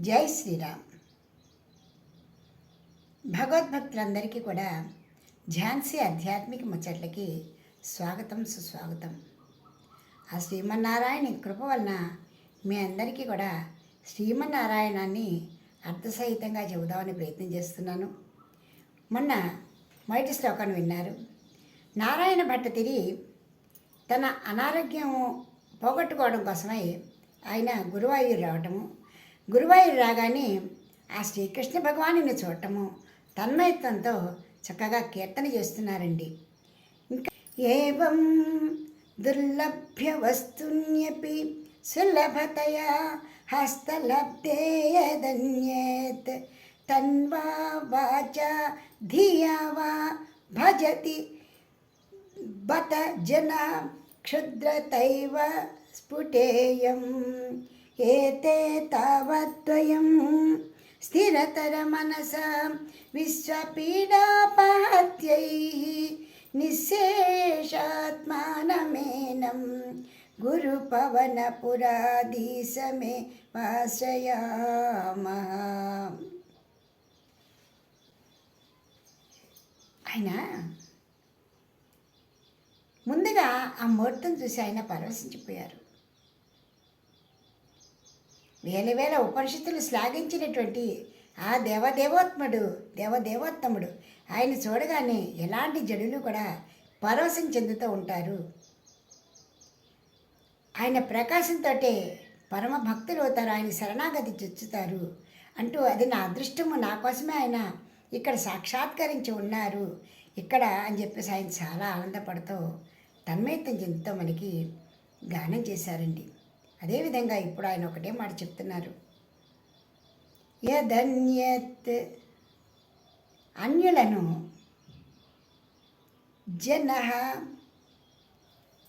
జై శ్రీరామ్. భగవద్భక్తులందరికీ కూడా ఝాన్సీ ఆధ్యాత్మిక ముచ్చట్లకి స్వాగతం సుస్వాగతం. ఆ శ్రీమన్నారాయణ కృప వలన మీ అందరికీ కూడా శ్రీమన్నారాయణాన్ని అర్థసహితంగా చెబుదామని ప్రయత్నం చేస్తున్నాను. మొన్న మొదటి శ్లోకాన్ని విన్నారు. నారాయణ భట్ట తిరిగి తన అనారోగ్యం పోగొట్టుకోవడం కోసమై ఆయన గురువాయూరు రావటము గురువాయూరు రాగానే ఆ శ్రీకృష్ణ భగవానుని చూడటము తన్మయత్వంతో చక్కగా కీర్తన చేస్తున్నారండి. ఇంకా ఏవం దుర్లభ్య వస్తున్యపి సులభతయా హస్తలబ్ధేయదన్యేత్. తన్వా వాచ ధియా వా భజతి బత జన క్షుద్రతైవ స్ఫుటేయం. ఏతే తావద్వయం స్థిరతర మనస విశ్వపీడాపాత్యై నిశేషాత్మానమేనం గురుపవనపురాధీశమే వాశ్రయామ ఆయన ముందుగా ఆ ముహూర్తం చూసి ఆయన పరవశించిపోయారు. వేల వేల ఉపనిషత్తులు శ్లాఘించినటువంటి ఆ దేవదేవోత్ముడు దేవదేవోత్తముడు ఆయన చూడగానే ఎలాంటి జడులు కూడా పరవశం చెందుతూ ఉంటారు. ఆయన ప్రకాశంతో పరమ భక్తులు అవుతారు ఆయన శరణాగతి చుచ్చుతారు అంటూ అది నా అదృష్టము నా కోసమే ఆయన ఇక్కడ సాక్షాత్కరించి ఉన్నారు. ఇక్కడ అని చెప్పేసి ఆయన చాలా ఆనందపడుతూ తన్మయత్వం చెందుతూ మనకి గానం చేశారండి. అదేవిధంగా ఇప్పుడు ఆయన ఒకటే మాట చెప్తున్నారు. యదన్యత్ అన్యులను జన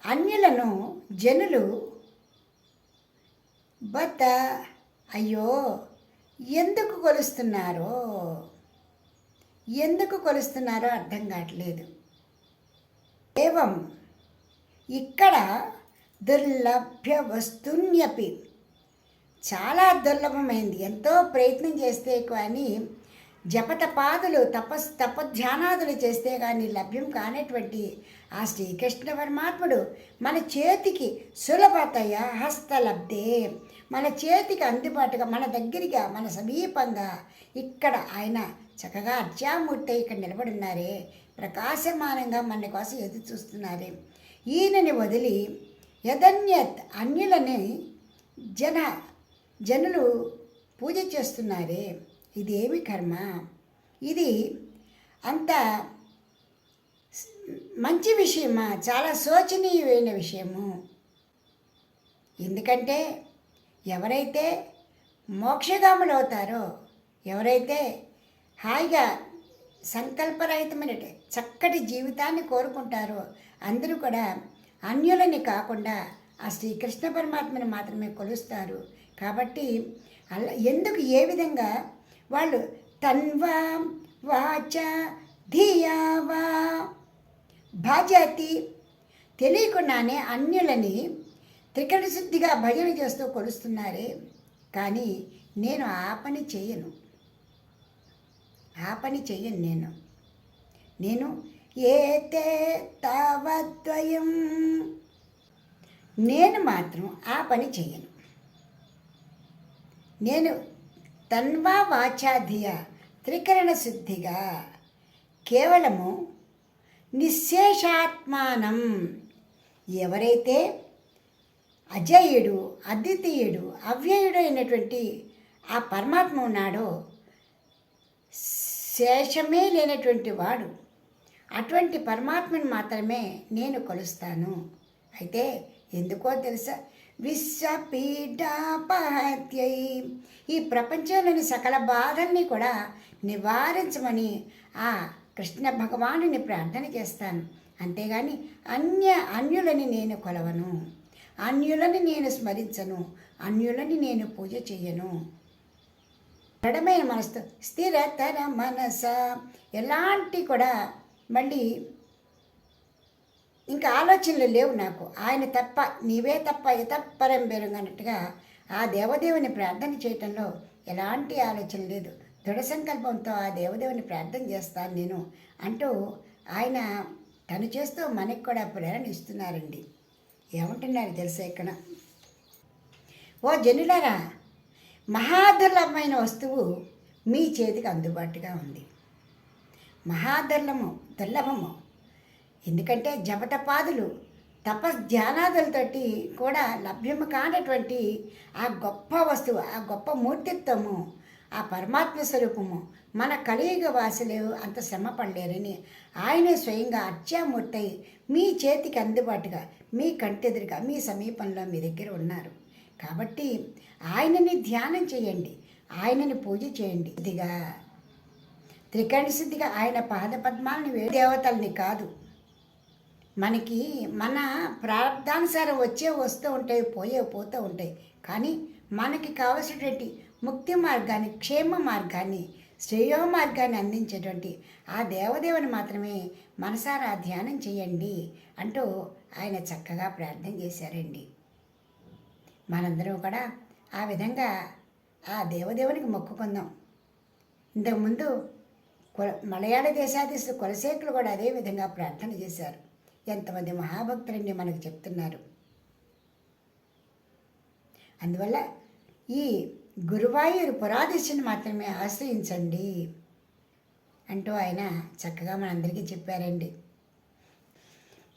అన్యులను జనులు బత అయ్యో ఎందుకు కొలుస్తున్నారో? ఎందుకు కొలుస్తున్నారో అర్థం కావట్లేదు. ఏవం ఇక్కడ దుర్లభ్య వస్తున్యపి చాలా దుర్లభమైంది. ఎంతో ప్రయత్నం చేస్తే కానీ జపతపాదులు తపస్ తపధ్యానాదులు చేస్తే కానీ లభ్యం కానటువంటి ఆ శ్రీకృష్ణ పరమాత్ముడు మన చేతికి సులభతయ హస్తలబ్ధే. మన చేతికి అందుబాటుగా మన దగ్గరగా మన సమీపంగా ఇక్కడ ఆయన చక్కగా అర్చామూర్తి ఇక్కడ నిలబడున్నారే. ప్రకాశమానంగా మన కోసం ఎదురు చూస్తున్నారే ఈయనని వదిలి యదన్యత్ అన్యులని జన జనులు పూజ చేస్తున్నారే. ఇదేమి కర్మ? ఇది అంత మంచి విషయమా? చాలా శోచనీయమైన విషయము. ఎందుకంటే ఎవరైతే మోక్షగాములు అవుతారో ఎవరైతే హాయిగా సంకల్పరహితమైన చక్కటి జీవితాన్ని కోరుకుంటారో అందరూ కూడా అన్యులని కాకుండా ఆ శ్రీకృష్ణ పరమాత్మని మాత్రమే కొలుస్తారు. కాబట్టి అలా ఎందుకు ఏ విధంగా వాళ్ళు తన్వా వాచ ధియావా భాజాతి తెలియకుండానే అన్యులని త్రికట శుద్ధిగా భజన చేస్తూ కొలుస్తున్నారే. కానీ నేను ఆ పని చేయను. ఆ పని చెయ్యను నేను. నేను ఏతే తావద్వయం నేను మాత్రం ఆ పని చేయను నేను తన్వా వాచాధియ త్రికరణ శుద్ధిగా కేవలము నిశ్శేషాత్మానం ఎవరైతే అజయుడు అద్వితీయుడు అవ్యయుడు అయినటువంటి ఆ పరమాత్మ ఉన్నాడో శేషమే లేనటువంటి వాడు. అటువంటి పరమాత్మని మాత్రమే నేను కొలుస్తాను. అయితే ఎందుకో తెలుసా? విశ్వపీఠాపహత్యై. ఈ ప్రపంచంలోని సకల బాధల్ని కూడా నివారించమని ఆ కృష్ణ భగవానుని ప్రార్థన చేస్తాను. అంతేగాని అన్య అన్యులని నేను కొలవను. అన్యులని నేను స్మరించను. అన్యులని నేను పూజ చేయను దృఢమైన మనసుతో స్థిరతర మనస. ఎలాంటి కూడా మళ్ళీ ఇంకా ఆలోచనలు లేవు నాకు. ఆయన తప్ప నీవే తప్ప ఇతప్పరం బెరుగు అన్నట్టుగా ఆ దేవదేవుని ప్రార్థన చేయటంలో ఎలాంటి ఆలోచన లేదు. దృఢ సంకల్పంతో ఆ దేవదేవుని ప్రార్థన చేస్తాను నేను అంటూ ఆయన తను చేస్తూ మనకి కూడా ప్రేరణ ఇస్తున్నారండి. ఏమంటున్నారు తెలుసా ఇక్కడ? ఓ జనులారా మహాదుర్లభమైన వస్తువు మీ చేతికి అందుబాటుగా ఉంది. మహాదుర్లభము దుర్లభము. ఎందుకంటే జపటపాదులు తపస్ ధ్యానాదులతోటి కూడా లభ్యము కానటువంటి ఆ గొప్ప వస్తువు ఆ గొప్ప మూర్తిత్వము ఆ పరమాత్మ స్వరూపము మన కలియుగ వాసులు అంత శ్రమ పడలేరని ఆయనే స్వయంగా అర్చామూర్తి మీ చేతికి అందుబాటుగా మీ కంటెదురుగా మీ సమీపంలో మీ దగ్గర ఉన్నారు. కాబట్టి ఆయనని ధ్యానం చేయండి ఆయనని పూజ చేయండి. ఇదిగా త్రికరణ సిద్ధిగా ఆయన పాద పద్మాలని వే దేవతల్ని కాదు. మనకి మన ప్రార్థానుసారం వచ్చే వస్తూ ఉంటాయి పోయే పోతూ ఉంటాయి. కానీ మనకి కావలసినటువంటి ముక్తి మార్గాన్ని క్షేమ మార్గాన్ని శ్రేయో మార్గాన్ని అందించేటువంటి ఆ దేవదేవుని మాత్రమే మనసారా ధ్యానం చేయండి అంటూ ఆయన చక్కగా ప్రార్థన చేశారండి. మనందరం కూడా ఆ విధంగా ఆ దేవదేవునికి మొక్కుకుందాం ఇంతకుముందు మలయాళ దేశాధీశులు కులశేఖులు కూడా అదే విధంగా ప్రార్థన చేశారు. ఎంతమంది మహాభక్తులండి మనకు చెప్తున్నారు. అందువల్ల ఈ గురువాయూరు పురాధీశుని మాత్రమే ఆశ్రయించండి అంటూ ఆయన చక్కగా మనందరికీ చెప్పారండి.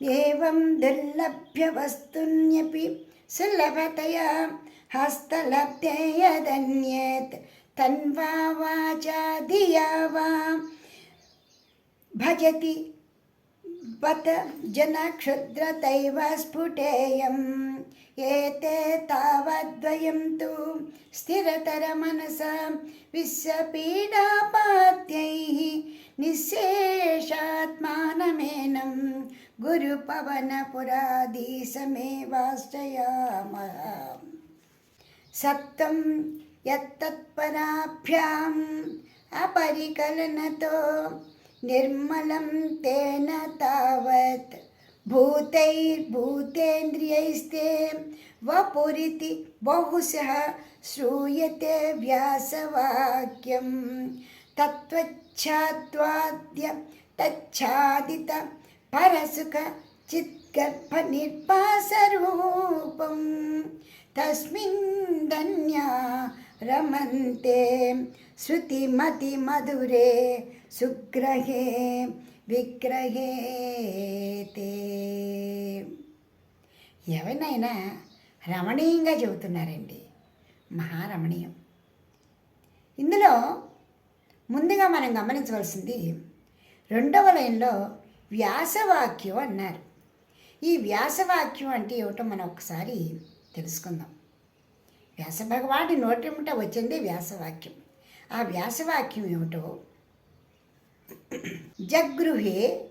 ఏం దుర్లభ్య వస్తున్యపి సులభతయా హస్తలబ్ధేయదన్యత్ తన్వా వాచా ధియా వా భజతి బత జనక్షుద్రతైవ స్ఫుటేయం ఏతే తావద్వయం తు స్థిరతరమనస విశ్వపీడాపాత్యైः నిశ్శేషాత్మానమేనం గురుపవనపురాధీశమేవాశ్రయామः సప్తం యత్తత్పరాభ్యాం అపరికలనతో నిర్మలం తేన తావత్. భూతైర్భూతేంద్రియైస్తే వపురితి బహుశ శ్రూయతే వ్యాసవాక్యం. తత్వచ్ఛాద్వాద్య తచ్ఛాదిత పరసుఖ చిద్గర్భ నిర్పాసరూపం తస్మిన్ ధన్యా రమంతే శృతిమతి మధురే సుగ్రహే విగ్రహే తే ఎవరినైనా రమణీయంగా చెబుతున్నారండి? మహారమణీయం. ఇందులో ముందుగా మనం గమనించవలసింది రెండవ లైన్లో వ్యాసవాక్యం అన్నారు. ఈ వ్యాసవాక్యం అంటే ఏమిటో మనం ఒకసారి తెలుసుకుందాం. వ్యాస నోటిమిట నోటిముట వచ్చింది వ్యాసవాక్యం. ఆ వ్యాసవాక్యం ఏమిటో? జగృహే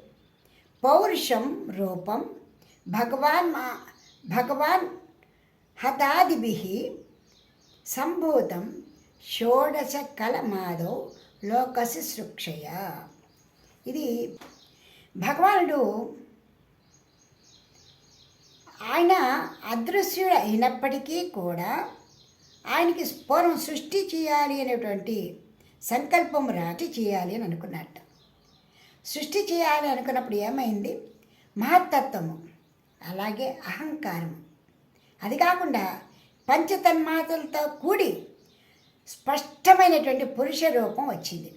పౌరుషం రూపం భగవాన్ మా భగవాన్ హతాదిభి సంభూతం షోడశ కలమాదో లోకసి సృక్షయ. ఇది భగవానుడు ఆయన అదృశ్యుడు అయినప్పటికీ కూడా ఆయనకి పూర్వం సృష్టి చేయాలి అనేటువంటి సంకల్పం రాటి చేయాలి అని అనుకున్నట్ట. సృష్టి చేయాలి అనుకున్నప్పుడు ఏమైంది? మహత్తత్వము అలాగే అహంకారము. అది కాకుండా పంచతన్మాతలతో కూడి స్పష్టమైనటువంటి పురుష రూపం వచ్చింది.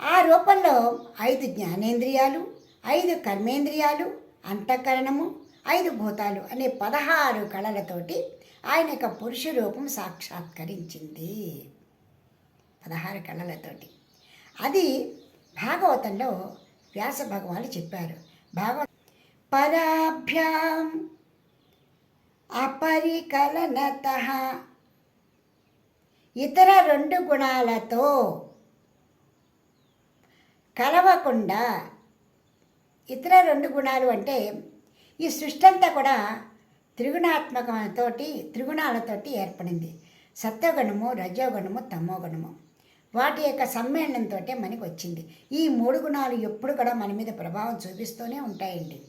ఆ రూపంలో ఐదు జ్ఞానేంద్రియాలు ఐదు కర్మేంద్రియాలు అంతఃకరణము ఐదు భూతాలు అనే పదహారు కళలతోటి ఆయన యొక్క పురుష రూపం సాక్షాత్కరించింది. పదహారు కళలతోటి అది భాగవతంలో వ్యాస భగవానులు చెప్పారు. భాగవ పరాభ్యాం అపరికలనత. ఇతర రెండు గుణాలతో కలవకుండా ఇతర రెండు గుణాలు అంటే ఈ సృష్టి అంతా కూడా త్రిగుణాత్మకతోటి త్రిగుణాలతోటి ఏర్పడింది. సత్వగుణము రజోగుణము తమోగుణము. వాటి యొక్క సమ్మేళనంతో మనకు వచ్చింది. ఈ మూడు గుణాలు ఎప్పుడు కూడా మన మీద ప్రభావం చూపిస్తూనే ఉంటాయండి.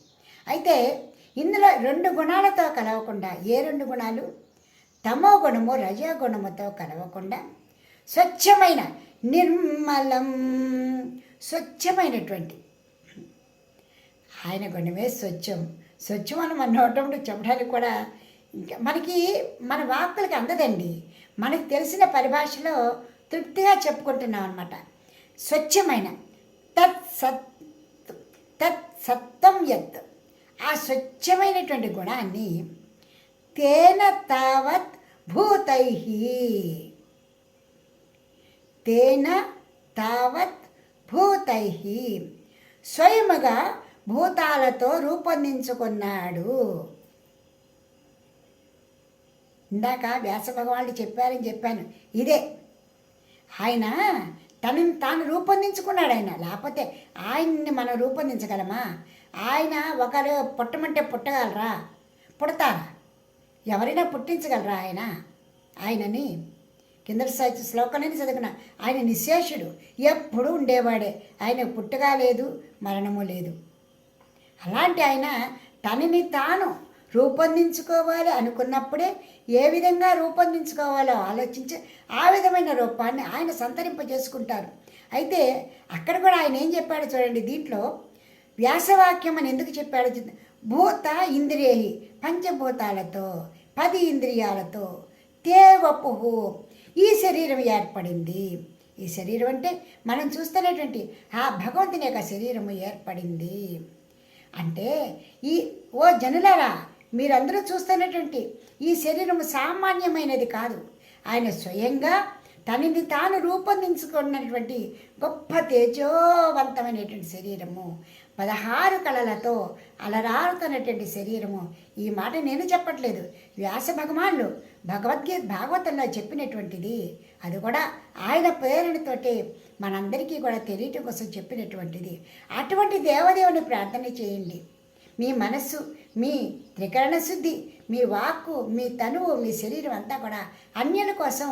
అయితే ఇందులో రెండు గుణాలతో కలవకుండా ఏ రెండు గుణాలు? తమో గుణము రజోగుణముతో కలవకుండా స్వచ్ఛమైన నిర్మలం స్వచ్ఛమైనటువంటి. ఆయన గుణమే స్వచ్ఛం. స్వచ్ఛమని మన నోటంలో చెప్పడానికి కూడా ఇంకా మనకి మన వాక్కులకి అందదండి. మనకి తెలిసిన పరిభాషలో తృప్తిగా చెప్పుకుంటున్నాం అనమాట స్వచ్ఛమైన తత్ సత్ తత్ సత్తం ఎత్ ఆ స్వచ్ఛమైనటువంటి గుణాన్ని తేన తావత్ భూతై తేన తావత్ భూతై స్వయముగా భూతాలతో రూపొందించుకున్నాడు. ఇందాక వ్యాస భగవానుడు చెప్పారని చెప్పాను. ఇదే. ఆయన తనని తాను రూపొందించుకున్నాడు ఆయన. లేకపోతే ఆయన్ని మనం రూపొందించగలమా? ఆయన ఒకరు పుట్టమంటే పుట్టగలరా? పుడతారా? ఎవరైనా పుట్టించగలరా ఆయన? ఆయనని కింద సాహిత్య శ్లోకాలని చదివిన ఆయన నిశేషుడు. ఎప్పుడూ ఉండేవాడే. ఆయన పుట్టగా లేదు మరణము లేదు. అలాంటి ఆయన తనని తాను రూపొందించుకోవాలి అనుకున్నప్పుడే ఏ విధంగా రూపొందించుకోవాలో ఆలోచించి ఆ విధమైన రూపాన్ని ఆయన సంతరింపజేసుకుంటారు. అయితే అక్కడ కూడా ఆయన ఏం చెప్పాడో చూడండి దీంట్లో వ్యాసవాక్యం అని ఎందుకు చెప్పాడో? భూత ఇంద్రియేహి పంచభూతాలతో పది ఇంద్రియాలతో తేవపుహు ఈ శరీరం ఏర్పడింది. ఈ శరీరం అంటే మనం చూస్తున్నటువంటి ఆ భగవంతుని యొక్క శరీరము ఏర్పడింది. అంటే ఈ ఓ జనులారా మీరందరూ చూస్తున్నటువంటి ఈ శరీరము సామాన్యమైనది కాదు. ఆయన స్వయంగా తనని తాను రూపొందించుకున్నటువంటి గొప్ప తేజోవంతమైనటువంటి శరీరము పదహారు కళలతో అలరారుతున్నటువంటి శరీరము. ఈ మాట నేను చెప్పట్లేదు. వ్యాస భగవాన్లు భగవద్గీత భాగవతంలో చెప్పినటువంటిది. అది కూడా ఆయన ప్రేరణతోటి మనందరికీ కూడా తెలియటం కోసం చెప్పినటువంటిది. అటువంటి దేవదేవుని ప్రార్థన చేయండి. మీ మనస్సు మీ త్రికరణ శుద్ధి మీ వాక్కు మీ తనువు మీ శరీరం అంతా కూడా అన్యుల కోసం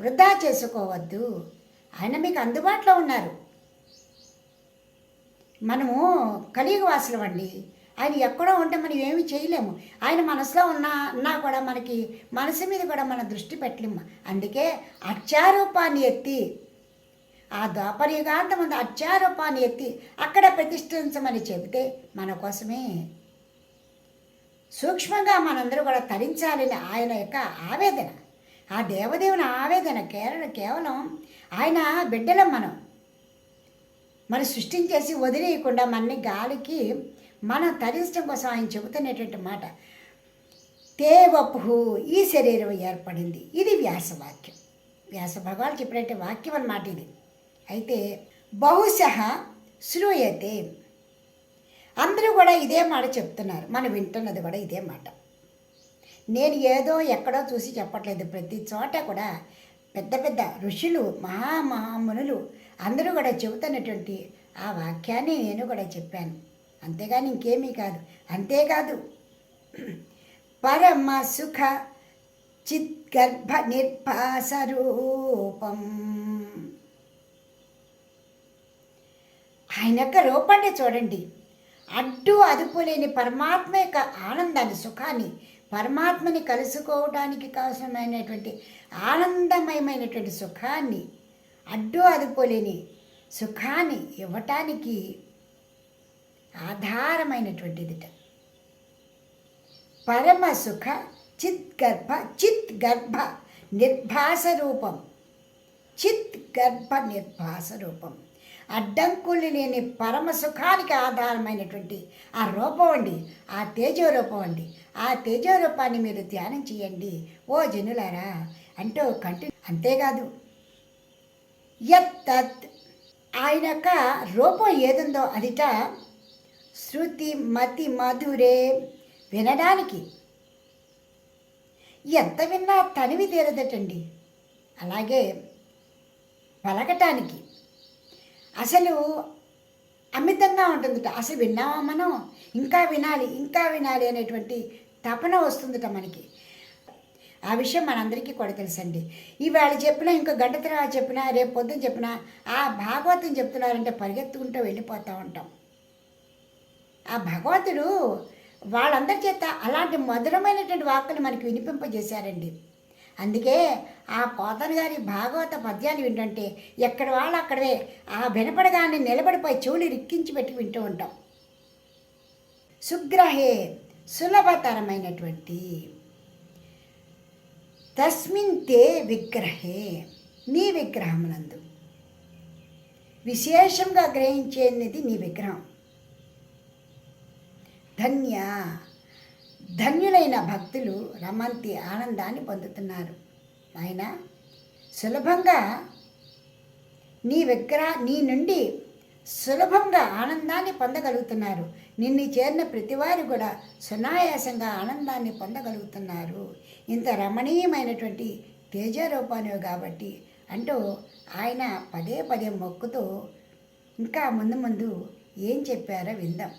వృధా చేసుకోవద్దు. ఆయన మీకు అందుబాటులో ఉన్నారు. మనము కలియుగవాసులం అండి. ఆయన ఎక్కడో ఉంటే మనం ఏమి చేయలేము. ఆయన మనసులో ఉన్నా ఉన్నా కూడా మనకి మనసు మీద కూడా మన దృష్టి పెట్టలేము. అందుకే అక్షారూపాన్ని ఎత్తి ఆ ద్వాపరయుగాంతమంది అత్యారూపాన్ని ఎత్తి అక్కడ ప్రతిష్ఠించమని చెబితే మన కోసమే. సూక్ష్మంగా మనందరూ కూడా తరించాలని ఆయన యొక్క ఆవేదన. ఆ దేవదేవుని ఆవేదన కేవలం కేవలం ఆయన బిడ్డలం మనం. మరి సృష్టించేసి వదిలేయకుండా మనని గాలికి మనం తరించడం కోసం ఆయన చెబుతున్నటువంటి మాట. తేవపు ఈ శరీరం ఏర్పడింది. ఇది వ్యాసవాక్యం. వ్యాస భగవాన్ చెప్పినట్టు వాక్యం అన్నమాట ఇది. అయితే బహుశ శ్రూయతే. అందరూ కూడా ఇదే మాట చెప్తున్నారు. మనం వింటున్నది కూడా ఇదే మాట. నేను ఏదో ఎక్కడో చూసి చెప్పట్లేదు. ప్రతి చోట కూడా పెద్ద పెద్ద ఋషులు మహామహామునులు అందరూ కూడా చెబుతున్నటువంటి ఆ వాక్యాన్ని నేను కూడా చెప్పాను. అంతేగాని ఇంకేమీ కాదు. అంతేకాదు పరమ సుఖ చిద్గర్భ నిర్భాస రూపం. ఆయన యొక్క రూపాన్ని చూడండి. అడ్డు అదుపు లేని పరమాత్మ యొక్క ఆనందాన్ని సుఖాన్ని పరమాత్మని కలుసుకోవడానికి కావసరమైనటువంటి ఆనందమయమైనటువంటి సుఖాన్ని అడ్డు అదుపులేని సుఖాన్ని ఇవ్వటానికి ఆధారమైనటువంటిదిట. పరమ సుఖ చిత్ గర్భ చిత్ గర్భ నిర్భాస రూపం. చిత్ గర్భ నిర్భాస రూపం. అడ్డంకులు లేని పరమ సుఖానికి ఆధారమైనటువంటి ఆ రూపం అండి ఆ తేజో రూపం అండి. ఆ తేజో రూపాన్ని మీరు ధ్యానం చేయండి. ఓ జనులారా అంటూ కంటి అంతేకాదు. యత్ ఆయన యొక్క రూపం ఏదుందో అదిట శృతి మతి మధురే వినడానికి. ఎంత విన్నా తనివి తీరదటండి. అలాగే పలకటానికి. అసలు అమితంగా ఉంటుందిట. అసలు విన్నామా మనం? ఇంకా వినాలి ఇంకా వినాలి అనేటువంటి తపన వస్తుందిట మనకి. ఆ విషయం మనందరికీ కూడా తెలుసండి. ఇవాళ చెప్పినా ఇంకో గంట తర్వాత చెప్పినా రేపు పొద్దున చెప్పినా ఆ భాగవతం చెప్తున్నారంటే పరిగెత్తుకుంటూ వెళ్ళిపోతూ ఉంటాం. ఆ భగవంతుడు వాళ్ళందరి చేత అలాంటి మధురమైనటువంటి వాక్కులు మనకి వినిపింపజేశారండి. అందుకే ఆ పోతన గారి భాగవత పద్యాలు వింటుంటే ఎక్కడ వాళ్ళు అక్కడే ఆ వినపడగానే నిలబడిపోయి చెవులు రిక్కించి పెట్టి వింటూ ఉంటాం. సుగ్రహే సులభతరమైనటువంటి. తస్మిన్ తే విగ్రహే నీ విగ్రహమునందు. విశేషంగా గ్రహించేది నీ విగ్రహం. ధన్య ధన్యులైన భక్తులు రమంతి ఆనందాన్ని పొందుతున్నారు. ఆయన సులభంగా నీ విగ్రహ నీ నుండి సులభంగా ఆనందాన్ని పొందగలుగుతున్నారు. నిన్ను చేరిన ప్రతివారు కూడా సునాయాసంగా ఆనందాన్ని పొందగలుగుతున్నారు. ఇంత రమణీయమైనటువంటి తేజరూపానివి కాబట్టి అంటూ ఆయన పదే పదే మొక్కుతూ ఇంకా ముందు ముందు ఏం చెప్పారో విందాం.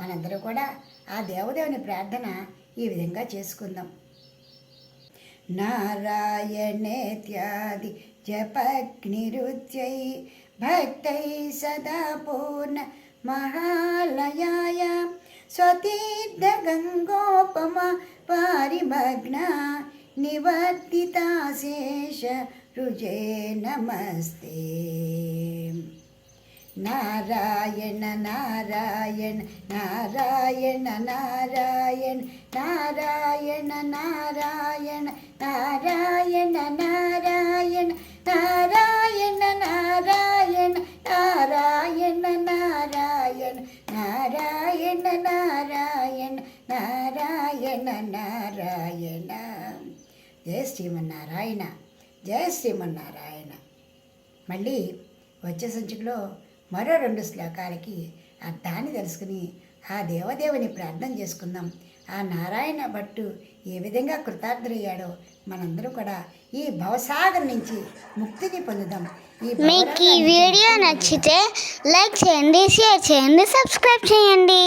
మనందరూ కూడా ఆ దేవదేవుని ప్రార్థన ఈ విధంగా చేసుకుందాం. नारायणेत्यादि जपग्निरुच्यै भक्तैः सदा पूर्ण महालयायां स्वतीर्थगङ्गोपमा पारिभग्ना निवर्तिताशेष रुजे नमस्ते నారాయణ నారాయణ నారాయణ నారాయణ నారాయణ నారాయణ నారాయణ నారాయణ నారాయణ నారాయణ నారాయణ నారాయణ నారాయణ నారాయణ నారాయణ నారాయణ జయ శ్రీమన్నారాయణ జయ శ్రీమన్నారాయణ మళ్ళీ వచ్చే సంచికలో మరో రెండు శ్లోకాలకి అర్థాన్ని తెలుసుకుని ఆ దేవదేవుని ప్రార్థన చేసుకుందాం. ఆ నారాయణ భట్టు ఏ విధంగా కృతార్థులయ్యాడో మనందరం కూడా ఈ భవసాగర్ నుంచి ముక్తిని పొందుదాం. మీకు ఈ వీడియో నచ్చితే లైక్ చేయండి షేర్ చేయండి సబ్స్క్రైబ్ చేయండి.